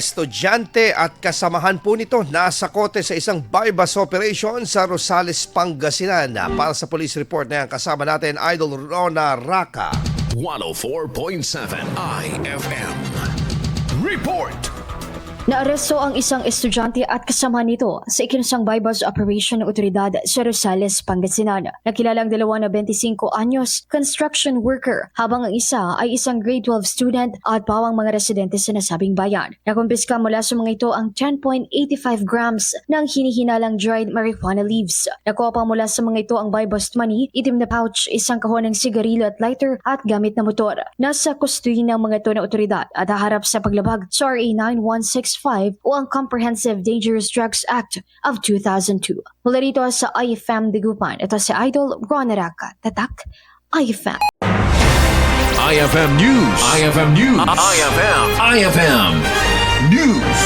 Estudyante at kasamahan po nito nasa kote sa isang bypass operation sa Rosales, Pangasinan. Para sa police report na yan, kasama natin Idol Rona Raka. 104.7 IFM. Report! Naaresto ang isang estudyante at kasama nito sa ikinasang bypass operation ng otoridad sa Rosales, Pangasinan. Nakilalang dalawa na 25 anyos, construction worker, habang ang isa ay isang grade 12 student at pawang mga residente sa nasabing bayan. Nakumpiska mula sa mga ito ang 10.85 grams ng hinihinalang dried marijuana leaves. Nakuha pa mula sa mga ito ang bypass money, itim na pouch, isang kahon ng sigarilyo at lighter at gamit na motor. Nasa kustuyo ng mga ito na otoridad at haharap sa paglabag sa RA 9165 o ang Comprehensive Dangerous Drugs Act of 2002. Mula rito sa IFM Digupan, ito si Idol Ron Araka. Tatak, IFM. IFM News. IFM News. IFM. IFM News.